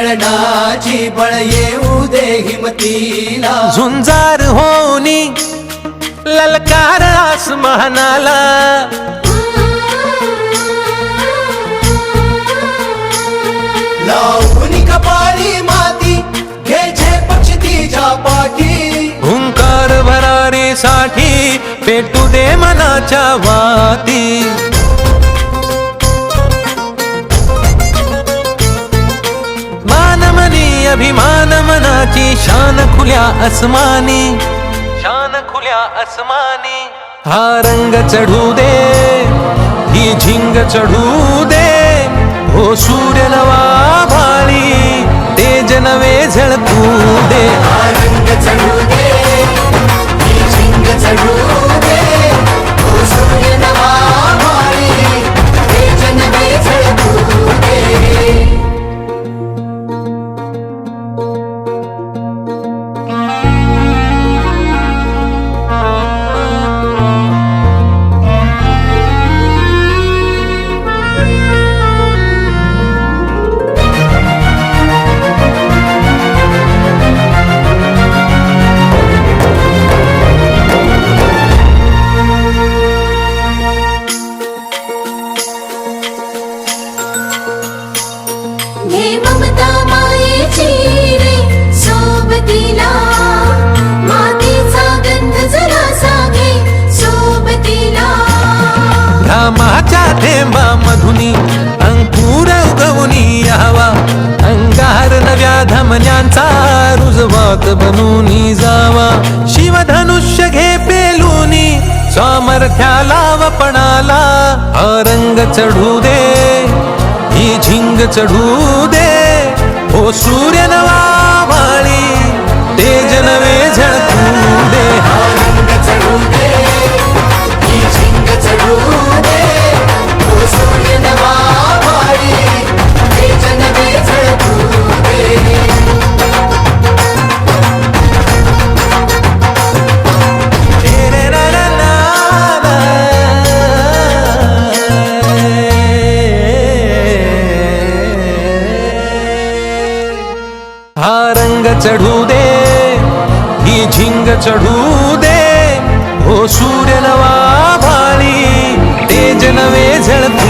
राजाची बळ येऊ दे हिमतीला. झुंजार होनी ललकार आसमानाला. लावून कपाळी माती घे झेपची तिच्या पाठी. हुंकार भरारीसाठी पेटू दे मनाच्या वाती. अभिमान मनाची शान खुल्या अस्मानी शान खुल्या अस्मानी हा रंग चढू दे ही झिंग चढू दे. हो सूर्य नवा भाळी तेज नवे झळकू दे. हा रंग चढू दे ही झिंग चढू हे ममता मायेची रे सोबतीला. मातीचा गंध जरा सागे सोबतीला. घामाच्या थेंबा मधुनी अंकुर उगवनी यावा. अंगार नव्या धमन्यांचा रुजवात बनूनी जावा. शिवधनुष्य घे पेलूनी सामर्थ्याला वपणाला रंग चढू दे. ही झिंग चढू दे. हो ओ सूर्य नवा भाळी तेज नवे झळकू चढू दे ही झिंग चढू दे. हो सूर्य नवा भाळी तेज नवे झळकू